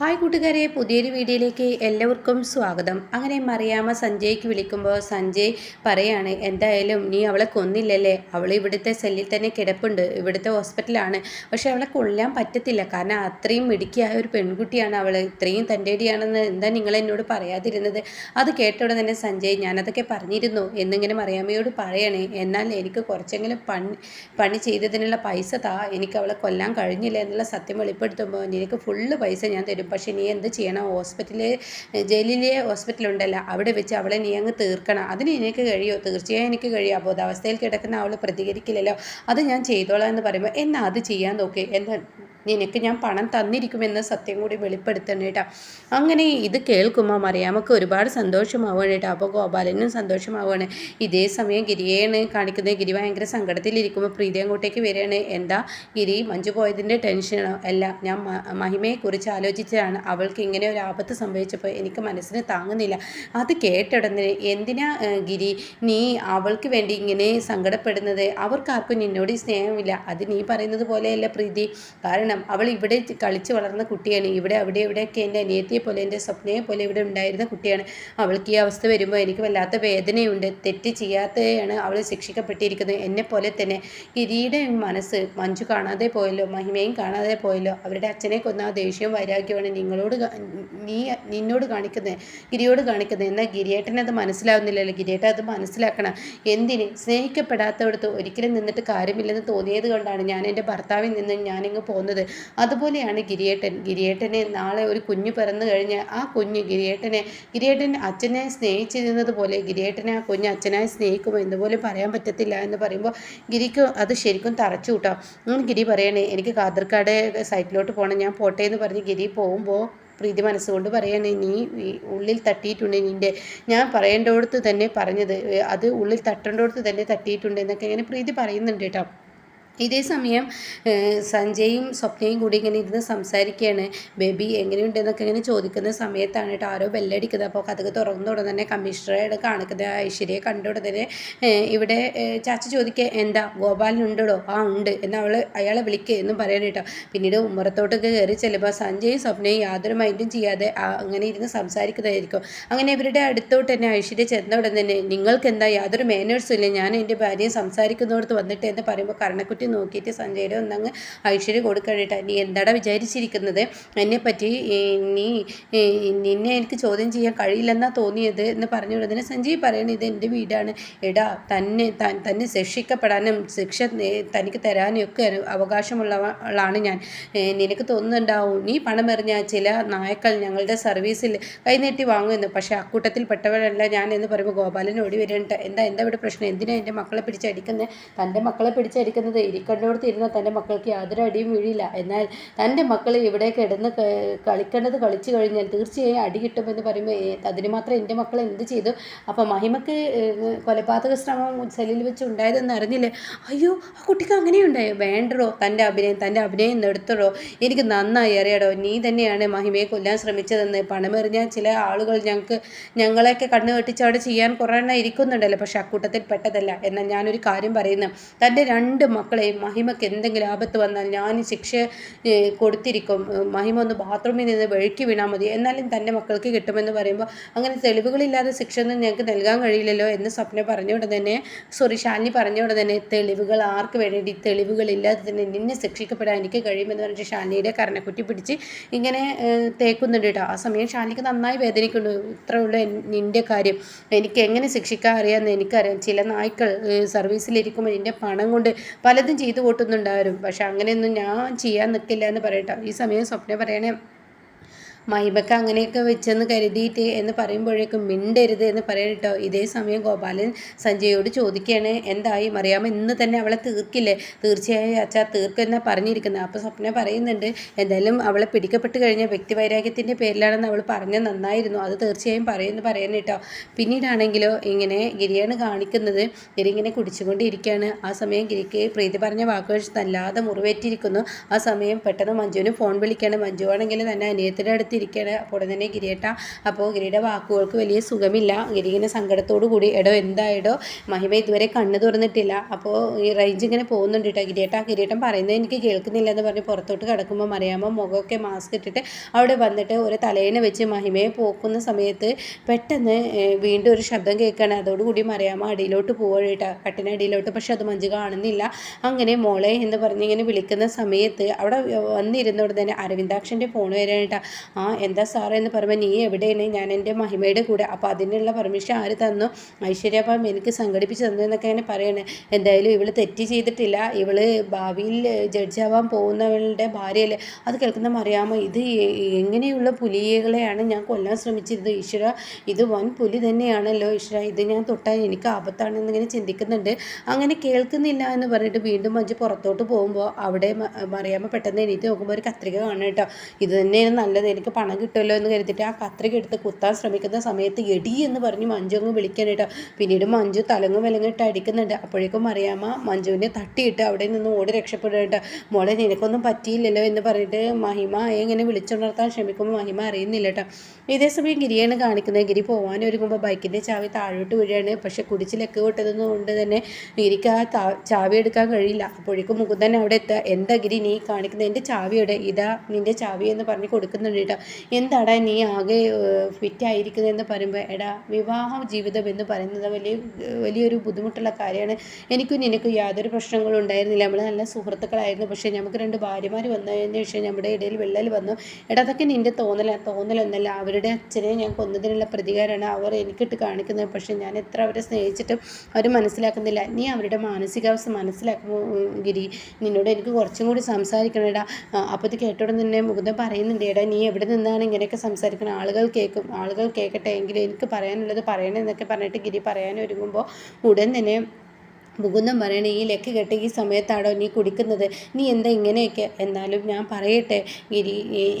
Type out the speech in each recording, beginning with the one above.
Hi കൂട്ടുകാരെ പുതിയൊരു വീഡിയോയിലേക്ക് എല്ലാവർക്കും സ്വാഗതം. അങ്ങനെ മറിയാമ്മ സഞ്ജയ്ക്ക് വിളിക്കുമ്പോൾ സഞ്ജയ് പറയാണ് എന്തായാലും നീ അവളെ കൊന്നില്ലല്ലേ? അവൾ ഇവിടുത്തെ സെല്ലിൽ തന്നെ കിടപ്പുണ്ട്. ഇവിടുത്തെ ഹോസ്പിറ്റലാണ് പക്ഷേ അവളെ കൊല്ലാൻ പറ്റത്തില്ല. കാരണം അത്രയും മിടുക്കിയായ ഒരു പെൺകുട്ടിയാണ് അവൾ ഇത്രയും തന്റെ ഇടിയാണെന്ന് എന്താ നിങ്ങൾ എന്നോട് പറയാതിരുന്നത്? അത് കേട്ട ഉടനെ തന്നെ സഞ്ജയ് ഞാനതൊക്കെ പറഞ്ഞിരുന്നു. എന്നിങ്ങനെ മറിയാമ്മയോട് പറയണേ. എന്നാൽ എനിക്ക് കുറച്ചെങ്കിലും പണി പണി ചെയ്തതിനുള്ള പൈസ താ. എനിക്ക് അവളെ കൊല്ലാൻ കഴിഞ്ഞില്ല എന്നുള്ള സത്യം വെളിപ്പെടുത്തുമ്പോൾ നിനക്ക് ഫുള്ള് പൈസ ഞാൻ തരും. പക്ഷേ നീ എന്ത് ചെയ്യണം? ഹോസ്പിറ്റലിൽ ജയിലിലെ ഹോസ്പിറ്റലുണ്ടല്ലോ. അവിടെ വെച്ച് അവളെ നീ അങ്ങ് തീർക്കണം. അതിന് എനിക്ക് കഴിയുമോ തീർച്ചയായും എനിക്ക് കഴിയും. അബോധാവസ്ഥയിൽ കിടക്കുന്ന അവൾ പ്രതികരിക്കില്ലല്ലോ. അത് ഞാൻ ചെയ്തോളാം എന്ന് പറയുമ്പോൾ എന്നാൽ അത് ചെയ്യാൻ നോക്കി? എന്താ നിനക്ക് ഞാൻ പണം തന്നിരിക്കുമെന്ന് സത്യം കൂടി വെളിപ്പെടുത്തണം കേട്ടോ. അങ്ങനെ ഇത് കേൾക്കുമ്പോൾ മറിയാമക്ക് ഒരുപാട് സന്തോഷമാവുകയാണ് കേട്ടോ. അപ്പോൾ ഗോപാലനും സന്തോഷമാവുകയാണ്. ഇതേ സമയം ഗിരിയാണ് കാണിക്കുന്നത്. ഗിരി ഭയങ്കര സങ്കടത്തിലിരിക്കുമ്പോൾ പ്രീതി അങ്ങോട്ടേക്ക് വരികയാണ്. എന്താ ഗിരി മഞ്ജു പോയതിന്റെ ടെൻഷനോ അല്ല ഞാൻ മഹിമയെക്കുറിച്ച് ആലോചിച്ചതാണ്. അവൾക്ക് ഇങ്ങനെ ഒരു ആപത്ത് സംഭവിച്ചപ്പോൾ എനിക്ക് മനസ്സിന് താങ്ങുന്നില്ല. അത് കേട്ടിടന്നിന് എന്തിനാ ഗിരി? നീ അവൾക്ക് വേണ്ടി ഇങ്ങനെ സങ്കടപ്പെടുന്നത്. അവർക്കാർക്കും നിന്നോട് സ്നേഹമില്ല. അത് നീ പറയുന്നത് പോലെയല്ല പ്രീതി. കാരണം കാരണം അവൾ ഇവിടെ കളിച്ച് വളർന്ന കുട്ടിയാണ്. ഇവിടെ അവിടെ ഇവിടെയൊക്കെ എന്റെ അനിയത്തിയെ പോലെ എന്റെ സ്വപ്നയെ പോലെ ഇവിടെ ഉണ്ടായിരുന്ന കുട്ടിയാണ്. അവൾക്ക് ഈ അവസ്ഥ വരുമ്പോൾ എനിക്ക് വല്ലാത്ത വേദനയുണ്ട്. തെറ്റ് ചെയ്യാത്തയാണ് അവൾ ശിക്ഷിക്കപ്പെട്ടിരിക്കുന്നത്. എന്നെ പോലെ തന്നെ ഗിരിയുടെ മനസ്സ് മഞ്ജു കാണാതെ പോയല്ലോ മഹിമയും കാണാതെ പോയല്ലോ. അവരുടെ അച്ഛനെ കൊന്ന ആ ദേഷ്യവും വൈരാഗ്യമാണ് നിങ്ങളോട് നീ നിന്നോട് കാണിക്കുന്നത് ഗിരിയോട് കാണിക്കുന്നത് എന്നാൽ ഗിരിയേട്ടനത് മനസ്സിലാവുന്നില്ലല്ലോ. ഗിരിയേട്ടൻ അത് മനസ്സിലാക്കണം. എന്തിന്? സ്നേഹിക്കപ്പെടാത്തവിടത്ത് ഒരിക്കലും നിന്നിട്ട് കാര്യമില്ലെന്ന് തോന്നിയത് കൊണ്ടാണ് ഞാൻ എന്റെ ഭർത്താവിൽ നിന്ന് ഞാനിങ്ങ് പോകുന്നത് അതുപോലെയാണ് ഗിരിയേട്ടൻ. ഗിരിയേട്ടനെ നാളെ ഒരു കുഞ്ഞു പിറന്നു കഴിഞ്ഞാൽ ആ കുഞ്ഞ് ഗിരിയേട്ടനെ ഗിരിയേട്ടൻ അച്ഛനെ സ്നേഹിച്ചിരുന്നത് പോലെ ഗിരിയേട്ടനെ ആ കുഞ്ഞ് അച്ഛനായി സ്നേഹിക്കുമോ എന്നുപോലും പറയാൻ പറ്റത്തില്ല എന്ന് പറയുമ്പോൾ ഗിരിക്ക് അത് ശരിക്കും തറച്ചു കൂട്ടോ. ഗിരി പറയണേ എനിക്ക് കാതർക്കാട് സൈറ്റിലോട്ട് പോകണം ഞാൻ പോട്ടെ എന്ന് പറഞ്ഞ് ഗിരി പോകുമ്പോൾ പ്രീതി മനസ്സുകൊണ്ട് പറയണേ നീ ഉള്ളിൽ തട്ടിയിട്ടുണ്ട് നിന്റെ ഞാൻ പറയേണ്ടടുത്ത് തന്നെ പറഞ്ഞത് അത് ഉള്ളിൽ തട്ടേണ്ടടുത്ത് തന്നെ തട്ടിയിട്ടുണ്ട് എന്നൊക്കെ ഇങ്ങനെ പ്രീതി പറയുന്നുണ്ട് കേട്ടോ. ഇതേ സമയം സഞ്ജയും സ്വപ്നയും കൂടി ഇങ്ങനെ ഇരുന്ന് സംസാരിക്കുകയാണ്. ബേബി എങ്ങനെയുണ്ടെന്നൊക്കെ ഇങ്ങനെ ചോദിക്കുന്ന സമയത്താണ് കേട്ടോ ആരോ ബെല്ലടിക്കുന്നത്. അപ്പോൾ കഥക് തുറന്നു തന്നെ കമ്മീഷണറോട് കാണിക്കുന്നത് ഐശ്വര്യയെ കണ്ട ഉടനെ ഇവിടെ ചാച്ച ചോദിക്കുക എന്താ ഗോപാലനുണ്ടോ ആ ഉണ്ട്. എന്നാൽ അവൾ അയാളെ വിളിക്കുക എന്നും പറയാൻ കേട്ടോ. പിന്നീട് ഉമ്മറത്തോട്ടൊക്കെ കയറി ചെല്ലുമ്പോൾ സഞ്ജയും സ്വപ്നയും യാതൊരു മൈൻഡും ചെയ്യാതെ അങ്ങനെ ഇരുന്ന് സംസാരിക്കുന്നതായിരിക്കും. അങ്ങനെ ഇവരുടെ അടുത്തോട്ട് തന്നെ ഐശ്വര്യ ചെന്ന ഉടനെ തന്നെ നിങ്ങൾക്ക് എന്താ യാതൊരു മാനേഴ്സും ഇല്ല. ഞാൻ എന്റെ ഭാര്യയും സംസാരിക്കുന്നിടത്ത് വന്നിട്ട് എന്ന് പറയുമ്പോൾ കരണക്കുറ്റി നോക്കിയിട്ട് സഞ്ജയുടെ ഒന്നങ്ങ് ഐശ്വര്യ കൊടുക്കഴിട്ടാ നീ എന്താടാ വിചാരിച്ചിരിക്കുന്നത്? എന്നെപ്പറ്റി നീ നിന്നെ എനിക്ക് ചോദ്യം ചെയ്യാൻ കഴിയില്ലെന്നാ തോന്നിയത് എന്ന് പറഞ്ഞു സഞ്ജയ് പറയണത് ഇത് എന്റെ വീടാണ്. എടാ തന്നെ തന്നെ ശിക്ഷിക്കപ്പെടാനും ശിക്ഷ തനിക്ക് തരാനും ഒക്കെ അവകാശമുള്ളവളാണ് ഞാൻ. നിനക്ക് തോന്നുന്നുണ്ടാവും നീ പണം എറിഞ്ഞ ചില നായക്കൾ ഞങ്ങളുടെ സർവീസിൽ കൈനീട്ടി വാങ്ങുമെന്ന് പക്ഷേ അക്കൂട്ടത്തിൽ പെട്ടവരല്ല ഞാൻ എന്ന് പറയുമ്പോൾ ഗോപാലൻ ഓടി വരേണ്ട. എന്താ എന്താ ഇവിടെ പ്രശ്നം? എന്തിനാണ് എന്റെ മക്കളെ പിടിച്ചടിക്കുന്നത് തന്റെ മക്കളെ പിടിച്ചടിക്കുന്നത് ഇരിക്കേണ്ടോടത്ത് ഇരുന്ന തന്റെ മക്കൾക്ക് യാതൊരു അടിയും വീഴില്ല. എന്നാൽ തന്റെ മക്കൾ ഇവിടെ കിടന്ന് കളിക്കേണ്ടത് കളിച്ചു കഴിഞ്ഞാൽ തീർച്ചയായും അടി കിട്ടുമെന്ന് പറയുമ്പോൾ അതിന് മാത്രം എന്റെ മക്കൾ എന്ത് ചെയ്തു? അപ്പോൾ മഹിമക്ക് കൊലപാതക ശ്രമം സെല്ലിൽ വെച്ച് ഉണ്ടായതെന്ന് അറിഞ്ഞില്ലേ. അയ്യോ ആ കുട്ടിക്ക് അങ്ങനെയുണ്ടായോ? വേണ്ടടോ തന്റെ അഭിനയം തന്റെ അഭിനയം നിർത്തടോ എനിക്ക് നന്നായി അറിയാടോ. നീ തന്നെയാണ് മഹിമയെ കൊല്ലാൻ ശ്രമിച്ചതെന്ന് പണമെറിഞ്ഞ ചില ആളുകൾ ഞങ്ങൾക്ക് ഞങ്ങളെയൊക്കെ കണ്ണു കെട്ടിച്ച് അവിടെ ചെയ്യാൻ കുറേ എണ്ണം ഇരിക്കുന്നുണ്ടല്ലോ. പക്ഷെ അക്കൂട്ടത്തിൽ പെട്ടതല്ല എന്നാൽ ഞാനൊരു കാര്യം പറയുന്നു. തന്റെ രണ്ട് മക്കളെ മഹിമയ്ക്ക് എന്തെങ്കിലും ആപത്ത് വന്നാൽ ഞാൻ ശിക്ഷ കൊടുത്തിരിക്കും. മഹിമ ഒന്ന് ബാത്റൂമിൽ നിന്ന് വഴുക്കി വീണാൽ മതി. എന്നാലും തന്റെ മക്കൾക്ക് കിട്ടുമെന്ന് പറയുമ്പോൾ അങ്ങനെ തെളിവുകളില്ലാതെ ശിക്ഷ ഒന്നും ഞങ്ങൾക്ക് നൽകാൻ കഴിയില്ലല്ലോ എന്ന് സ്വപ്ന പറഞ്ഞുകൊണ്ട് തന്നെ സോറി ഷാനി പറഞ്ഞുകൊണ്ട് തന്നെ തെളിവുകൾ ആർക്ക് വേണ്ടി തെളിവുകളില്ലാതെ തന്നെ നിന്നെ ശിക്ഷിക്കപ്പെടാൻ എനിക്ക് കഴിയുമെന്ന് പറഞ്ഞിട്ട് ഷാലിനിയുടെ കരണക്കുറ്റി പിടിച്ച് ഇങ്ങനെ തേക്കുന്നുണ്ട് കേട്ടോ. ആ സമയം ഷാലിനിക്ക് നന്നായി വേദനിക്കുന്നു ഇത്രയുള്ള നിന്റെ കാര്യം. എനിക്ക് എങ്ങനെ ശിക്ഷിക്കാൻ അറിയാമെന്ന് എനിക്കറിയാം. ചില നായ്ക്കൾ സർവീസിലിരിക്കുമ്പോൾ നിന്റെ പണം കൊണ്ട് പലതും ചെയ്തു കൂട്ടുന്നുണ്ടാവും പക്ഷെ അങ്ങനെയൊന്നും ഞാൻ ചെയ്യാൻ നിൽക്കില്ല എന്ന് പറയട്ടോ. ഈ സമയം സ്വപ്ന പറയണേ മഹിമക്ക് അങ്ങനെയൊക്കെ വെച്ചെന്ന് കരുതിയിട്ട് എന്ന് പറയുമ്പോഴേക്കും മിണ്ടരുത് എന്ന് പറയാൻ കേട്ടോ ഇതേ സമയം ഗോപാലൻ സഞ്ജയോട് ചോദിക്കുകയാണ് എന്തായി? മറിയാമ ഇന്ന് തന്നെ അവളെ തീർക്കില്ലേ? തീർച്ചയായും അച്ഛാ തീർക്കെന്നാണ് പറഞ്ഞിരിക്കുന്നത് അപ്പോൾ സ്വപ്ന പറയുന്നുണ്ട് എന്തായാലും അവളെ പിടിക്കപ്പെട്ട് കഴിഞ്ഞ വ്യക്തിവൈരാഗ്യത്തിന്റെ പേരിലാണെന്ന് അവൾ പറഞ്ഞത് നന്നായിരുന്നു. അത് തീർച്ചയായും പറയുമെന്ന് പറയാൻ കേട്ടോ പിന്നീടാണെങ്കിലോ ഇങ്ങനെ ഗിരിയാണ് കാണിക്കുന്നത്. ഗിരി ഇങ്ങനെ കുടിച്ചുകൊണ്ടിരിക്കുകയാണ് ആ സമയം ഗിരിക്ക് പ്രീതി പറഞ്ഞ വാക്കുകൾ നല്ലാതെ മുറിവേറ്റിരിക്കുന്നു. ആ സമയം പെട്ടെന്ന് മഞ്ജുവിന് ഫോൺ വിളിക്കുകയാണ് മഞ്ജു ആണെങ്കിൽ തന്നെ അനിയത്തിന്റെ അടുത്ത് ഇരിക്കുകയാണ് അപ്പോൾ ഉടനെ തന്നെ ഗിരിയേട്ട അപ്പോൾ ഗിരിയുടെ വാക്കുകൾക്ക് വലിയ സുഖമില്ല. ഗിരി ഇങ്ങനെ സങ്കടത്തോടു കൂടി എടോ എന്തായിടോ? മഹിമ ഇതുവരെ കണ്ണു തുറന്നിട്ടില്ല. അപ്പോൾ ഈ റേഞ്ച് ഇങ്ങനെ പോകുന്നുണ്ട് കേട്ടോ. ഗിരിയേട്ട ഗിരിയേട്ടൻ പറയുന്നത് എനിക്ക് കേൾക്കുന്നില്ല എന്ന് പറഞ്ഞ് പുറത്തോട്ട് കിടക്കുമ്പോൾ അറിയാമോ മുഖമൊക്കെ മാസ്ക് ഇട്ടിട്ട് അവിടെ വന്നിട്ട് ഒരു തലേനെ വെച്ച് മഹിമയെ പോക്കുന്ന സമയത്ത് പെട്ടെന്ന് വീണ്ടും ഒരു ശബ്ദം കേൾക്കുകയാണ് അതോടുകൂടി മറിയാമ അടിയിലോട്ട് പോവുകയാണ് കേട്ടോ. അടിയിലോട്ട്. പക്ഷെ അത് മഞ്ജു കാണുന്നില്ല. അങ്ങനെ മോളെ എന്ന് പറഞ്ഞ് ഇങ്ങനെ വിളിക്കുന്ന സമയത്ത് അവിടെ വന്നിരുന്നോട് തന്നെ അരവിന്ദാക്ഷന്റെ ഫോൺ വരാനായിട്ടാണ് ആ എന്താ സാറേ എന്ന് പറയുമ്പോൾ നീ എവിടെയാണ്? ഞാൻ എന്റെ മഹിമയുടെ കൂടെ. അപ്പോൾ അതിനുള്ള പെർമിഷൻ ആര് തന്നു? ഐശ്വര്യപ്പം എനിക്ക് സംഘടിപ്പിച്ച് തന്നു എന്നൊക്കെ അങ്ങനെ പറയണേ. എന്തായാലും ഇവൾ തെറ്റ് ചെയ്തിട്ടില്ല. ഇവൾ ഭാവിയിൽ ജഡ്ജാവാൻ പോകുന്നവളുടെ ഭാര്യയല്ലേ? അത് കേൾക്കുന്ന അറിയാമോ ഇത് എങ്ങനെയുള്ള പുലികളെയാണ് ഞാൻ കൊല്ലാൻ ശ്രമിച്ചിരുന്നത്? ഈശ്വര ഇത് വൻ പുലി തന്നെയാണല്ലോ. ഈശ്വര ഇത് ഞാൻ തൊട്ടാൽ എനിക്ക് ആപത്താണെന്ന് ഇങ്ങനെ ചിന്തിക്കുന്നുണ്ട്. അങ്ങനെ കേൾക്കുന്നില്ല എന്ന് പറഞ്ഞിട്ട് വീണ്ടും മഞ്ജു പുറത്തോട്ട് പോകുമ്പോൾ അവിടെ മറിയാമ്മ പെട്ടെന്ന് എണീറ്റ് നോക്കുമ്പോൾ ഒരു കത്രിക കാണാം കേട്ടോ. ഇത് തന്നെയാണ് നല്ലത്. എനിക്ക് പണം കിട്ടുമല്ലോ എന്ന് കരുതിയിട്ട് ആ കത്രിക എടുത്ത് കുത്താൻ ശ്രമിക്കുന്ന സമയത്ത് എടി എന്ന് പറഞ്ഞ് മഞ്ജു അങ്ങ് വിളിക്കാൻ കേട്ടോ. പിന്നീട് മഞ്ജു തലങ്ങും വിലങ്ങിട്ട് അടിക്കുന്നുണ്ട്. അപ്പോഴേക്കും അറിയാമ മഞ്ജുവിനെ തട്ടിയിട്ട് അവിടെ നിന്ന് ഓടി രക്ഷപ്പെടുന്നുണ്ട് മോളെ നിനക്കൊന്നും പറ്റിയില്ലല്ലോ എന്ന് പറഞ്ഞിട്ട് മഹിമ എങ്ങനെ വിളിച്ചുണർത്താൻ ശ്രമിക്കുമ്പോൾ മഹിമ അറിയുന്നില്ല കേട്ടോ. ഇതേ സമയം ഗിരിയാണ് കാണിക്കുന്നത്. ഗിരി പോകാൻ ഒരുങ്ങുമ്പോൾ ബൈക്കിന്റെ ചാവി താഴോട്ട് വീഴുകയാണ്. പക്ഷെ കുടിച്ചിലൊക്കെ വിട്ടതെന്ന് കൊണ്ട് തന്നെ ഗിരിക്ക് ആ ചാവി എടുക്കാൻ കഴിയില്ല. അപ്പോഴേക്കും മുകുന്ദൻ അവിടെ എത്തുക. എന്താ ഗിരി നീ കാണിക്കുന്നത്? എന്റെ ചാവിയുടെ ഇതാ നിന്റെ ചാവി എന്ന് പറഞ്ഞ് കൊടുക്കുന്നുണ്ട് എന്താടാ നീ ആകെ ഫിറ്റായിരിക്കുന്നതെന്ന് പറയുമ്പോൾ എടാ വിവാഹ ജീവിതം എന്ന് പറയുന്നത് വലിയ വലിയൊരു ബുദ്ധിമുട്ടുള്ള കാര്യമാണ്. എനിക്കും നിനക്ക് യാതൊരു പ്രശ്നങ്ങളും ഉണ്ടായിരുന്നില്ല. നമ്മൾ നല്ല സുഹൃത്തുക്കളായിരുന്നു. പക്ഷേ നമുക്ക് രണ്ട് ഭാര്യമാർ വന്നതിന് ശേഷം നമ്മുടെ ഇടയിൽ വെള്ളൽ വന്നു. എടാ അതൊക്കെ നിന്റെ തോന്നല തോന്നലൊന്നല്ല. അവരുടെ അച്ഛനെ ഞാൻ കൊന്നതിനുള്ള പ്രതികാരമാണ് അവർ എനിക്കിട്ട് കാണിക്കുന്നത്. പക്ഷേ ഞാൻ എത്ര അവരെ സ്നേഹിച്ചിട്ടും അവർ മനസ്സിലാക്കുന്നില്ല. നീ അവരുടെ മാനസികാവസ്ഥ മനസ്സിലാക്കുമ്പോൾ ഗിരി നിന്നോട് എനിക്ക് കുറച്ചും കൂടി സംസാരിക്കണേടാ അപ്പോൾ ഇത് കേട്ടോടെ നിന്നെ മുകുന്ദൻ പറയുന്നുണ്ട്. എടാ നീ എവിടെ നിന്നാണ് ഇങ്ങനെയൊക്കെ സംസാരിക്കുന്നത്. ആളുകൾ കേൾക്കും. ആളുകൾ കേൾക്കട്ടെ. എങ്കിലും എനിക്ക് പറയാനുള്ളത് പറയണമെന്നൊക്കെ പറഞ്ഞിട്ട് ഗിരി പറയാൻ ഒരുങ്ങുമ്പോൾ ഉടൻ തന്നെ മുകുന്ദൻ പറയണേ ഈ ലക്ക് കെട്ടി ഈ സമയത്താണോ നീ കുടിക്കുന്നത്? നീ എന്താ ഇങ്ങനെയൊക്കെ? എന്നാലും ഞാൻ പറയട്ടെ. ഗിരി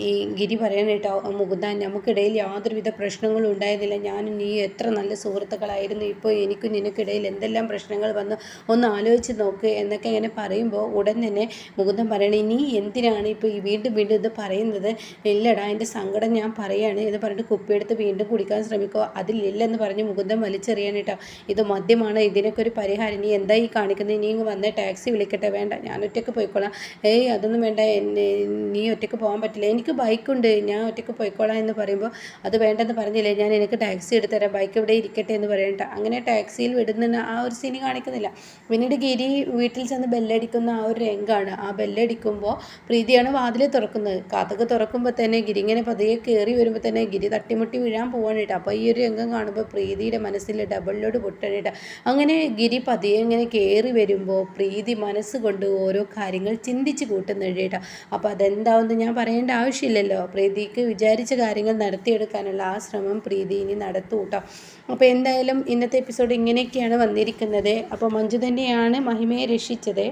ഈ ഗിരി പറയണേട്ടോ മുകുന്ദ നമുക്കിടയിൽ യാതൊരുവിധ പ്രശ്നങ്ങളും ഉണ്ടായതില്ല. ഞാനും നീ എത്ര നല്ല സുഹൃത്തുക്കളായിരുന്നു. ഇപ്പോൾ എനിക്കും നിനക്കിടയിൽ എന്തെല്ലാം പ്രശ്നങ്ങൾ വന്നു? ഒന്ന് ആലോചിച്ച് നോക്ക് എന്നൊക്കെ ഇങ്ങനെ പറയുമ്പോൾ ഉടൻ തന്നെ മുകുന്ദൻ പറയണേ നീ എന്തിനാണ് ഇപ്പോൾ ഈ വീണ്ടും വീണ്ടും ഇത് പറയുന്നത്? ഇല്ലടാ എന്റെ സങ്കടം ഞാൻ പറയാണ് എന്ന് പറഞ്ഞിട്ട് കുപ്പിയെടുത്ത് വീണ്ടും കുടിക്കാൻ ശ്രമിക്കുക. അതിലില്ലെന്ന് പറഞ്ഞ് മുകുന്ദൻ വലിച്ചെറിയാനേട്ടോ ഇത് മദ്യമാണ്. ഇതിനൊക്കെ ഒരു പരിഹാരം. നീ എന്താ ഈ കാണിക്കുന്നത് നീ ഇങ്ങ് വന്ന് ടാക്സി വിളിക്കട്ടെ. വേണ്ട ഞാൻ ഒറ്റയ്ക്ക് പോയിക്കോളാം. ഏയ് അതൊന്നും വേണ്ട. നീ ഒറ്റയ്ക്ക് പോകാൻ പറ്റില്ല. എനിക്ക് ബൈക്കുണ്ട്. ഞാൻ ഒറ്റയ്ക്ക് പോയിക്കോളാം എന്ന് പറയുമ്പോൾ അത് വേണ്ടെന്ന് പറഞ്ഞില്ലേ? ഞാൻ എനിക്ക് ടാക്സി എടുത്തുതരാം ബൈക്ക് ഇവിടെ ഇരിക്കട്ടെ എന്ന് പറയണ്ട. അങ്ങനെ ടാക്സിയിൽ വിടുന്ന ആ ഒരു സീന് കാണിക്കുന്നില്ല. പിന്നീട് ഗിരി വീട്ടിൽ ചെന്ന് ബെല്ലടിക്കുന്ന ആ ഒരു രംഗാണ്. ആ ബെല്ലടിക്കുമ്പോൾ പ്രീതിയാണ് വാതിൽ തുറക്കുന്നത്. കാത്തക്ക് തുറക്കുമ്പോൾ തന്നെ ഗിരി ഇങ്ങനെ പതിയെ കയറി വരുമ്പോൾ തന്നെ ഗിരി തട്ടിമുട്ടി വീഴാൻ പോവാനായിട്ട് അപ്പോൾ ഈ ഒരു രംഗം കാണുമ്പോൾ പ്രീതിയുടെ മനസ്സിൽ ഡബിളിലോട് പൊട്ടാനായിട്ട് അങ്ങനെ ഗിരി പതിയെ ഇങ്ങനെ ഇങ്ങനെ കയറി വരുമ്പോൾ പ്രീതി മനസ്സുകൊണ്ട് ഓരോ കാര്യങ്ങൾ ചിന്തിച്ച് കൂട്ടുന്നുണ്ട് കേട്ടോ. അപ്പോൾ അതെന്താവെന്ന് ഞാൻ പറയേണ്ട ആവശ്യമില്ലല്ലോ. പ്രീതിക്ക് വിചാരിച്ച കാര്യങ്ങൾ നടത്തിയെടുക്കാനുള്ള ആ ശ്രമം പ്രീതി ഇനി നടത്തും കേട്ടോ. അപ്പോൾ എന്തായാലും ഇന്നത്തെ എപ്പിസോഡ് ഇങ്ങനെയൊക്കെയാണ് വന്നിരിക്കുന്നത്. അപ്പോൾ മഞ്ജു തന്നെയാണ് മഹിമയെ രക്ഷിച്ചത്.